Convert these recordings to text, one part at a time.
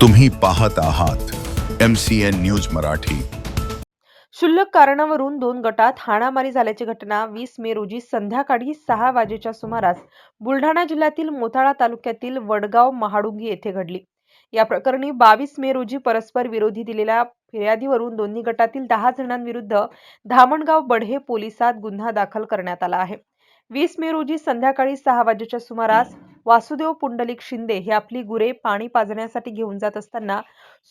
तुम्ही पाहत आहात M C N news Marathi. क्षुल्लक कारणावरून दोन गटात हाणामारी झाल्याची घटना वीस मे रोजी संध्याकाळी सहा वाजेच्या सुमारास बुलढाणा जिल्ह्यातील मोताळा तालुक्यातील वडगाव महाडुंगी येथे घडली. या प्रकरणी बावीस मे रोजी परस्पर विरोधी दिलेल्या फिर्यादीवरून दोन्ही गटातील दहा जणांविरुद्ध धामणगाव बढे पोलिसात गुन्हा दाखल करण्यात आला आहे. वीस मे रोजी संध्याकाळी सहा वाजेच्या सुमारास वासुदेव पुंडलिक शिंदे हे आपली गुरे पाणी पाजण्यासाठी घेऊन जात असताना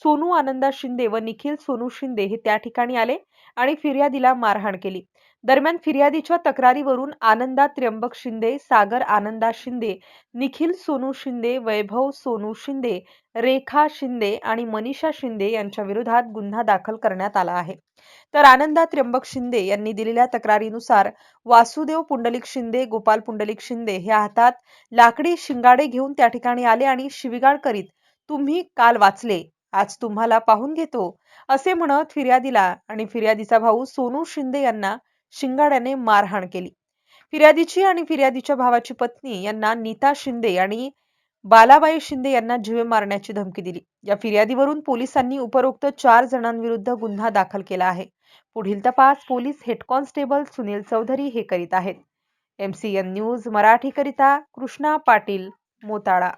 सोनू आनंदा शिंदे व निखिल सोनू शिंदे हे त्या ठिकाणी आले आणि फिर्यादीला मारहाण केली. दरम्यान फिर्यादीच्या तक्रारीवरून आनंदा त्र्यंबक शिंदे सागर आनंदा शिंदे निखिल सोनू शिंदे वैभव सोनू शिंदे रेखा शिंदे आणि मनीषा शिंदे यांच्या विरोधात गुन्हा दाखल करण्यात आला आहे. तर आनंदा त्र्यंबक शिंदे यांनी दिलेल्या तक्रारीनुसार वासुदेव पुंडलिक शिंदे गोपाल पुंडलिक शिंदे हे हातात लाकडी शिंगाडे घेऊन त्या ठिकाणी आले आणि शिविगाळ करीत तुम्ही काल वाचले आज तुम्हाला पाहून घेतो असे म्हणत फिर्यादीला आणि फिर्यादीचा भाऊ सोनू शिंदे यांना शिंगाड्याने मारहाण केली. फिर्यादीची आणि फिर्यादीच्या भावाची पत्नी यांना नीता शिंदे आणि बालाबाई शिंदे यांना जीवे मारण्याची धमकी दिली. या फिर्यादीवरून पोलिसांनी उपरोक्त चार जणांविरुद्ध गुन्हा दाखल केला आहे. पुढील तपास police head constable Sunil Chaudhari हे करीत आहेत. एम सी एन न्यूज मराठीकरिता कृष्णा पाटील मोताळा.